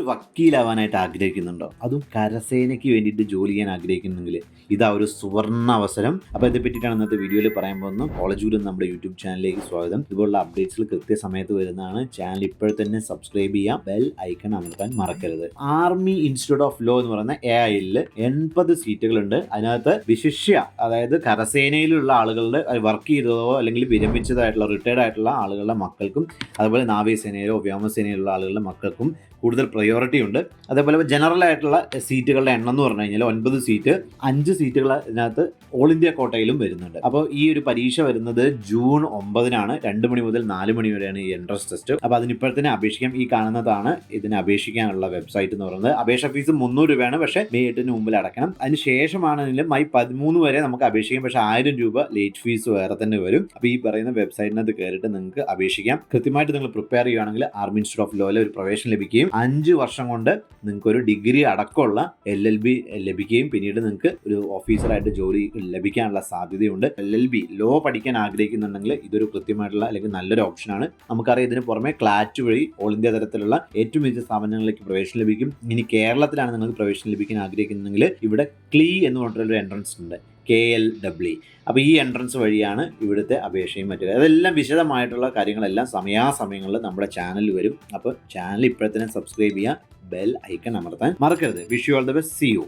നിങ്ങളൊരു വക്കീലാവാനായിട്ട് ആഗ്രഹിക്കുന്നുണ്ടോ? അതും കരസേനയ്ക്ക് വേണ്ടിയിട്ട് ജോലി ചെയ്യാൻ ആഗ്രഹിക്കുന്നെങ്കിൽ ഇതാ ഒരു സുവർണ അവസരം. അപ്പോൾ ഇതേ പറ്റിയിട്ടാണ് ഇന്നത്തെ വീഡിയോയിൽ പറയാൻ പോകുന്നത്. കോളേജ് ഗുരു നമ്മുടെ യൂട്യൂബ് ചാനലിലേക്ക് സ്വാഗതം. ഇതുപോലുള്ള അപ്ഡേറ്റ്സിൽ കൃത്യസമയത്ത് വരുന്നതാണ്. ചാനൽ ഇപ്പോൾ തന്നെ സബ്സ്ക്രൈബ് ചെയ്യാം ബെൽ ഐക്കൺ അമർത്താൻ മറക്കരുത്. ആർമി ഇൻസ്റ്റിറ്റ്യൂട്ട് ഓഫ് ലോ എന്ന് പറയുന്ന എ ഐയിൽ എൺപത് സീറ്റുകളുണ്ട്. അതിനകത്ത് വിശിഷ്യ അതായത് കരസേനയിലുള്ള ആളുകളുടെ വർക്ക് ചെയ്തതോ അല്ലെങ്കിൽ വിരമിച്ചതായിട്ടുള്ള റിട്ടയർഡ് ആയിട്ടുള്ള ആളുകളുടെ മക്കൾക്കും അതുപോലെ നാവികസേനയിലോ വ്യോമസേനയിലുള്ള ആളുകളുടെ മക്കൾക്കും കൂടുതൽ പ്രയോറിറ്റി ഉണ്ട്. അതേപോലെ ജനറൽ ആയിട്ടുള്ള സീറ്റുകളുടെ എണ്ണം എന്ന് പറഞ്ഞു കഴിഞ്ഞാൽ ഒൻപത് സീറ്റ് അഞ്ച് സീറ്റുകൾ അതിനകത്ത് ഓൾ ഇന്ത്യ കോട്ടയിലും വരുന്നുണ്ട്. അപ്പോൾ ഈ ഒരു പരീക്ഷ വരുന്നത് ജൂൺ ഒമ്പതിനാണ്. രണ്ട് മണി മുതൽ നാല് മണി വരെയാണ് ഈ എൻട്രൻസ് ടെസ്റ്റ് അപ്പോൾ അതിനിപ്പോഴത്തേനെ അപേക്ഷിക്കാം. ഈ കാണുന്നതാണ് ഇതിന് അപേക്ഷിക്കാനുള്ള വെബ്സൈറ്റ് എന്ന് പറയുന്നത്. അപേക്ഷ ഫീസ് മുന്നൂറ് രൂപയാണ്. പക്ഷേ മെയ് എട്ടിന് മുമ്പിൽ അടക്കണം അതിന് ശേഷമാണെങ്കിലും മൈ പതിമൂന്ന് വരെ നമുക്ക് അപേക്ഷിക്കാം. പക്ഷേ ആയിരം രൂപ ലേറ്റ് ഫീസ് വേറെ തന്നെ വരും. അപ്പോൾ ഈ പറയുന്ന വെബ്സൈറ്റിനകത്ത് കയറിയിട്ട് നിങ്ങൾക്ക് അപേക്ഷിക്കാം. കൃത്യമായിട്ട് നിങ്ങൾ പ്രിപ്പയർ ചെയ്യുകയാണെങ്കിൽ ആർമി ഇൻസ്റ്റിറ്റ്യൂട്ട് ഓഫ് ലോയിലെ ഒരു പ്രവേശനം ലഭിക്കുകയും അഞ്ച് വർഷം കൊണ്ട് നിങ്ങൾക്ക് ഒരു ഡിഗ്രി അടക്കമുള്ള എൽ എൽ ബി ലഭിക്കുകയും പിന്നീട് നിങ്ങൾക്ക് ഒരു ഓഫീസറായിട്ട് ജോലി ലഭിക്കാനുള്ള സാധ്യതയുണ്ട്. എൽ എൽ ബി ലോ പഠിക്കാൻ ആഗ്രഹിക്കുന്നുണ്ടെങ്കിൽ ഇതൊരു കൃത്യമായിട്ടുള്ള അല്ലെങ്കിൽ നല്ലൊരു ഓപ്ഷനാണ്. നമുക്കറിയാം ഇതിന് പുറമെ ക്ലാറ്റ് വഴി ഓൾ ഇന്ത്യ തരത്തിലുള്ള ഏറ്റവും മികച്ച സ്ഥാപനങ്ങളിലേക്ക് പ്രവേശനം ലഭിക്കും. ഇനി കേരളത്തിലാണ് നിങ്ങൾക്ക് പ്രവേശനം ലഭിക്കാൻ ആഗ്രഹിക്കുന്നുണ്ടെങ്കിൽ ഇവിടെ ക്ലീ എന്ന് പറഞ്ഞിട്ടൊരു എൻട്രൻസ് ഉണ്ട്. കെ എൽ ഡബ്ല്യു അപ്പോൾ ഈ എൻട്രൻസ് വഴിയാണ് ഇവിടുത്തെ അപേക്ഷയും മറ്റു. അതെല്ലാം വിശദമായിട്ടുള്ള കാര്യങ്ങളെല്ലാം സമയാസമയങ്ങളിൽ നമ്മുടെ ചാനലിൽ വരും. അപ്പോൾ ചാനൽ ഇപ്പോഴത്തന്നെ സബ്സ്ക്രൈബ് ചെയ്യുക ബെൽ ഐക്കൺ അമർത്താൻ മറക്കരുത്. Wish you all the best see you